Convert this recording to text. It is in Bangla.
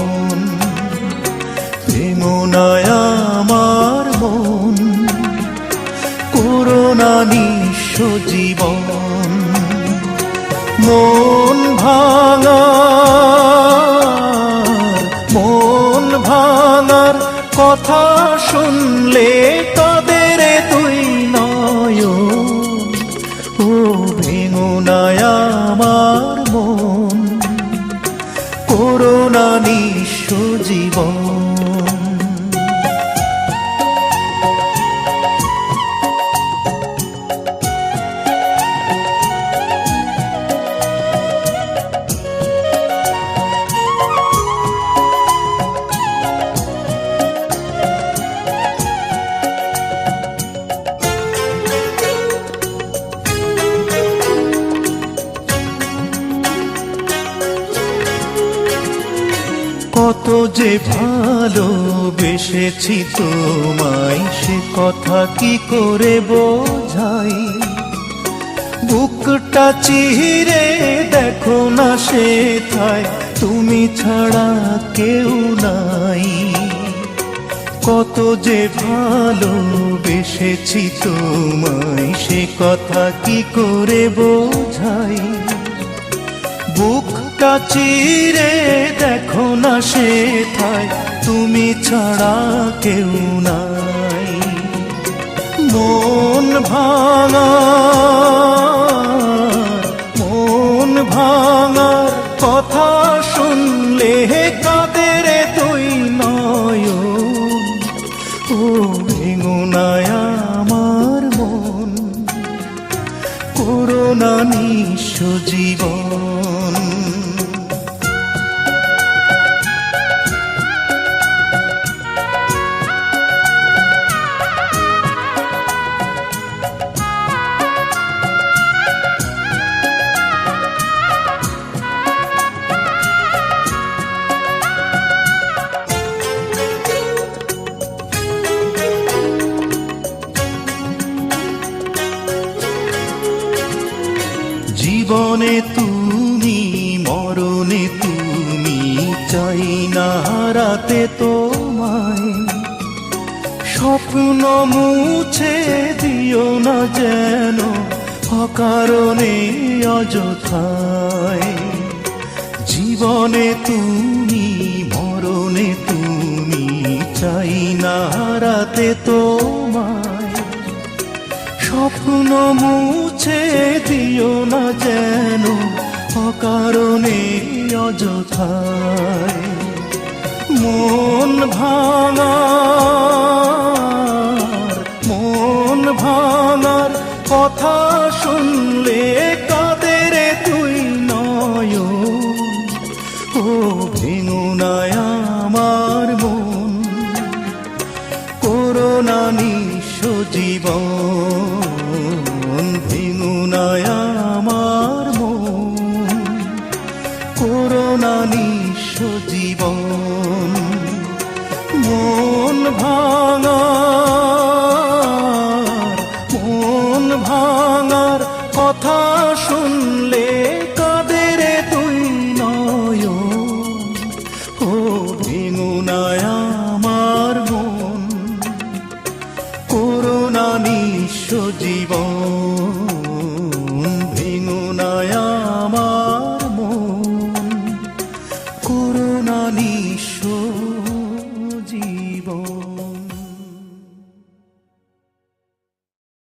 মন প্রেমনায় আমার মন করোনা নিঃস্ব জীবন, মন ভাঙা, মন ভাঙার কথা শুনলে তাদের তুই নয়। ও ভেঙুনায় আমার জীবন। কত যে ভালোবেসেছি তোমায়, সে কথা কি করে বোঝাই? বুকটা চিরে দেখো না সে থায় তুমি ছাড়া কেউ নাই। কত যে ভালোবেসেছি তোমায়, সে কথা কি করে বোঝাই? চিরে দেখো না সে থায় তুমি ছাড়া কেউ নাই। মন ভাঙা, মন ভাঙার কথা শুনলে কাদের তুই নয় ও ভেঙুনায় আমার মন করোনা নিঃস্ব জীবন। জীবনে তুমি, মরণে তুমি চাই না হারাতে তোমায়। স্বপ্ন মুছে দিও না যেন অকারণে অযথায়। জীবনে তুমি, মরণে তুমি চাই না হারাতে তোমায় স্বপ্ন মুছে দিও না যেন অকারণে অযথায়। মন ভাঙার মন ভাঙার কথা শুনলে নিঃস্ব জীবন ভেঙুনায় আমার মন করুণা নিঃস্ব।